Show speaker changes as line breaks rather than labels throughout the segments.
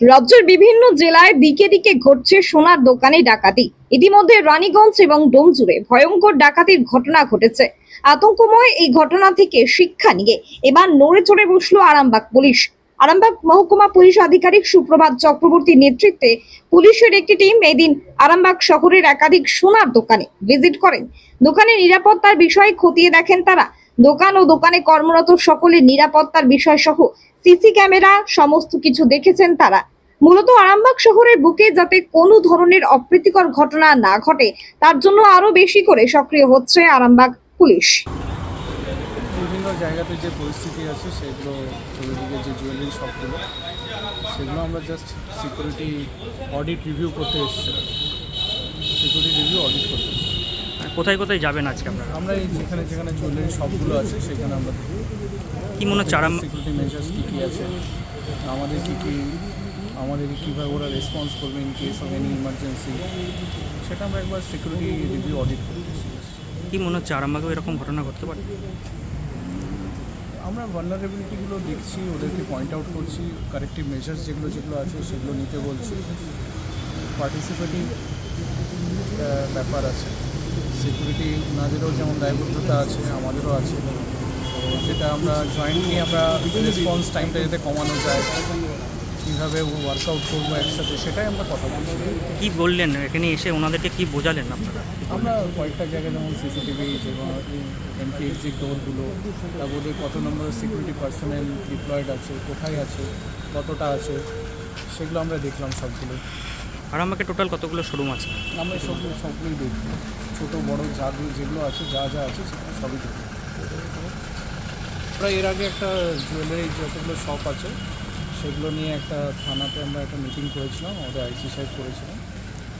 রাজ্যের বিভিন্ন জেলায় দিকে দিকে ঘটছে সোনার দোকানে ডাকাতি। ইতিমধ্যে রানীগঞ্জ এবং ডোমজুড়ে ভয়ঙ্কর ডাকাতির ঘটনা ঘটেছে। আতঙ্কময় এই ঘটনা থেকে শিক্ষা নিয়ে এবার নড়ে চড়ে বসল আরামবাগ পুলিশ। আরামবাগ মহকুমা পুলিশ আধিকারিক সুপ্রভাত চক্রবর্তীর নেতৃত্বে পুলিশের একটি টিম এদিন আরামবাগ শহরের একাধিক সোনার দোকানে ভিজিট করেন। দোকানের নিরাপত্তার বিষয়ে খতিয়ে দেখেন তারা। দোকান ও দোকানে কর্মরত সকলের নিরাপত্তার বিষয় সহ সিসি ক্যামেরা সমস্ত কিছু দেখেছেন তারা। মূলত আরামবাগ শহরের বুকে যাতে কোনো ধরনের অপ্রীতিকর ঘটনা না ঘটে, তার জন্য আরও বেশি করে সক্রিয় হচ্ছে আরামবাগ পুলিশ।
বিভিন্ন জায়গাতে যে পরিস্থিতি আছে, সেগুলো চতুর্দিকে যে জুয়েলারি শপগুলো সেগুলো আমরা জাস্ট সিকিউরিটি অডিট রিভিউ করতে এসেছি সিকিউরিটি রিভিউ অডিট করতে
কোথায় কোথায় যাবেন আজকে আপনারা?
আমরা এই যেখানে যেখানে জুয়েলারি সবগুলো আছে সেখানে আমরা
কি মনে হচ্ছে আরাম
সিকিউরিটি মেজার্স কী কী আছে? আমাদের কী কী আমাদের কীভাবে ওরা রেসপন্স করবে in case of any emergency সেটা আমরা একবার সিকিউরিটি রিভিউ অডিট এসেছি
কি মনে হচ্ছে আরামবাগেও এরকম ঘটনা ঘটতে পারে?
আমরা ভালনারেবিলিটিগুলো দেখছি ওদেরকে পয়েন্ট আউট করছি কারেক্টিভ মেজার্স যেগুলো যেগুলো আছে সেগুলো নিতে বলছি। পার্টিসিপেটিং ব্যাপার আছে। সিকিউরিটি ওনাদেরও যেমন দায়বদ্ধতা আছে আমাদেরও আছে। তো যেটা আমরা জয়েন্টলি আমরা রেসপন্স টাইমটা যাতে কমানো যায় কীভাবে ওয়ার্কআউট করব একসাথে সেটাই আমরা কথা বলছি।
কী বললেন? এখানে এসে ওনাদেরকে কী বোঝালেন আপনারা?
আমরা কয়েকটা জায়গায় যেমন সিসিটিভি যেমন এন্ট্রি এক্সিট ডোরগুলো তারপর ওদের কত নম্বর সিকিউরিটি পার্সোনাল ডিপ্লয়েড আছে কোথায় আছে কতটা আছে সেগুলো আমরা দেখলাম সবগুলো।
আরামবাগে টোটাল কতগুলো শোরুম আছে?
আমরা সব সবগুলোই দেখি ছোটো, বড়ো যাগুলো যেগুলো আছে, যা যা আছে, সেগুলো সবই দেখি আমরা এর আগে একটা জুয়েলারি যতগুলো শপ আছে, সেগুলো নিয়ে একটা থানাতে আমরা একটা মিটিং করেছিলাম, আমাদের আইসি সাহেব করেছিলাম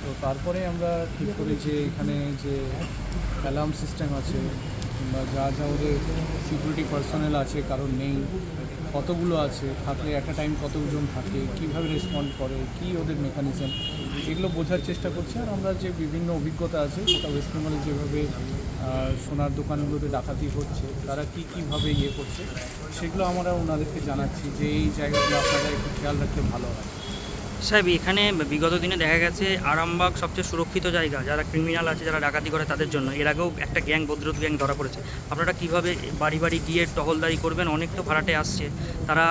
তো তারপরে আমরা ঠিক করি যে এখানে যে অ্যালার্ম সিস্টেম আছে কিংবা যা যা ওদের সিকিউরিটি পার্সোনাল আছে, কারণ নেই, কতগুলো আছে, থাকলে একটা টাইম কতজন থাকে, কীভাবে রেসপন্ড করে, কী ওদের মেকানিজম এগুলো বোঝার চেষ্টা করছে। আর আমরা যে বিভিন্ন অভিজ্ঞতা আছে গোটা ওয়েস্ট বেঙ্গলে যেভাবে সোনার দোকানগুলোতে ডাকাতি হচ্ছে, তারা কী কীভাবে ইয়ে করছে, সেগুলো আমরা ওনাদেরকে জানাচ্ছি যে এই জায়গাগুলো আপনারা একটু খেয়াল রাখলে ভালো হয়।
সাহেব, এখানে বিগত দিনে দেখা গেছে আরামবাগ সবচেয়ে সুরক্ষিত জায়গা। যারা ক্রিমিনাল আছে, যারা ডাকাতি করে তাদের জন্য। এর আগেও একটা গ্যাং বদ্রুত গ্যাং ধরা পড়েছে। আপনারা কীভাবে বাড়ি বাড়ি গিয়ে টহলদারি করবেন? অনেক তো ভাড়াটে আসছে। তারা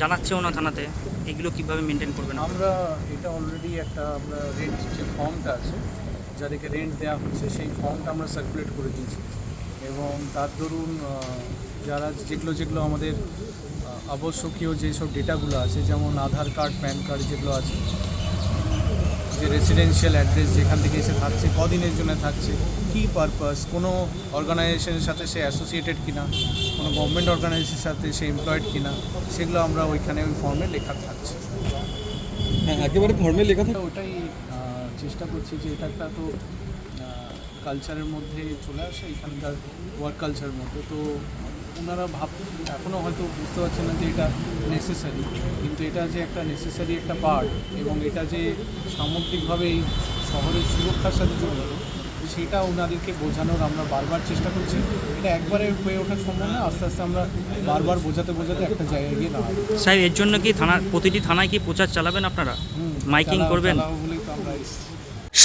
জানাচ্ছেও না থানাতে। এগুলো কীভাবে মেনটেন করবেন
আমরা এটা অলরেডি একটা আমরা রেন্ট যে ফর্মটা আছে, যাদেরকে রেন্ট দেওয়া হচ্ছে, সেই ফর্মটা আমরা সার্কুলেট করে দিয়েছি। এবং তার দরুন যারা যেগুলো যেগুলো আমাদের আবশ্যকীয় যেসব ডেটাগুলো আছে যেমন আধার কার্ড প্যান কার্ড যেগুলো আছে যে রেসিডেন্সিয়াল অ্যাড্রেস যেখান থেকে এসে থাকছে কদিনের জন্য থাকছে কী পারপাস কোনো অর্গানাইজেশনের সাথে সে অ্যাসোসিয়েটেড কিনা কোনো গভর্নমেন্ট অর্গানাইজেশনের সাথে সে এমপ্লয়েড কিনা সেগুলো আমরা ওইখানে ওই ফর্মে লেখা থাকছে।
হ্যাঁ একেবারে ফর্মে লেখা থাকে
ওটাই চেষ্টা করছি যে এটা একটা তো কালচারের মধ্যে চলে আসে এখানকার ওয়ার্ক কালচারের মধ্যে। তো ওনারা ভাব এখনও হয়তো বুঝতে পারছেন না যে এটা নেসেসারি কিন্তু এটা যে একটা নেসেসারি একটা পার্ট এবং এটা যে সামগ্রিকভাবে এই শহরের সুরক্ষার সাথে জড়িত সেটা ওনাদেরকে বোঝানোর আমরা বারবার চেষ্টা করছি। এটা একবারে হয়ে ওঠা সম্ভব না আস্তে আস্তে আমরা বারবার বোঝাতে বোঝাতে একটা জায়গায় গিয়ে দাঁড়াবো।
সাহেব এর জন্য কি থানা প্রতিটি থানায় কি প্রচার চালাবেন আপনারা? মাইকিং করবেন?
চালাও বলেই তো আমরা এসেছি।